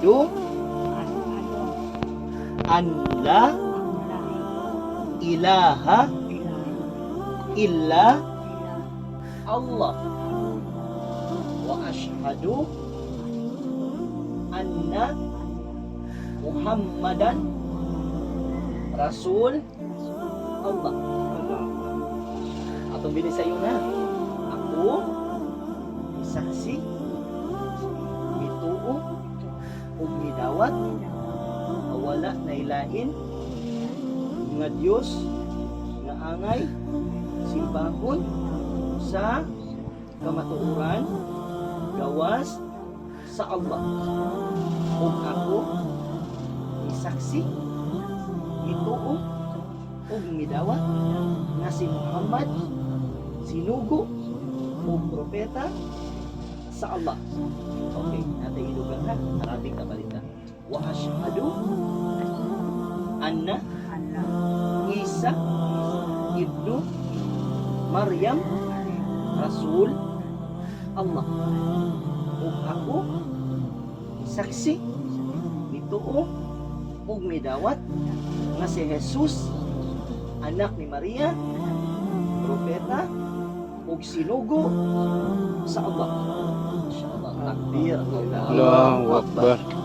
asyhadu anla ilaha illa Allah. Wa asyhadu anna Muhammadan Rasul Allah. Atau bini sayuna aku nga wala na ilain nga Dios nga angay simbahon sa kamatuoran gawas sa Allah ug ako isaksi mituo ug midawat nga si Muhammad sinugo ug propeta sa Allah. Okay, natin ilugan na. Wa ashhadu anna Isa ibnu Maryam Rasul Allah. Ug ako saksi nituo ug midawat nga si Jesus anak ni Maria propeta ug sinugo sa Allah. Inshallah. Takbir. Allahu Akbar.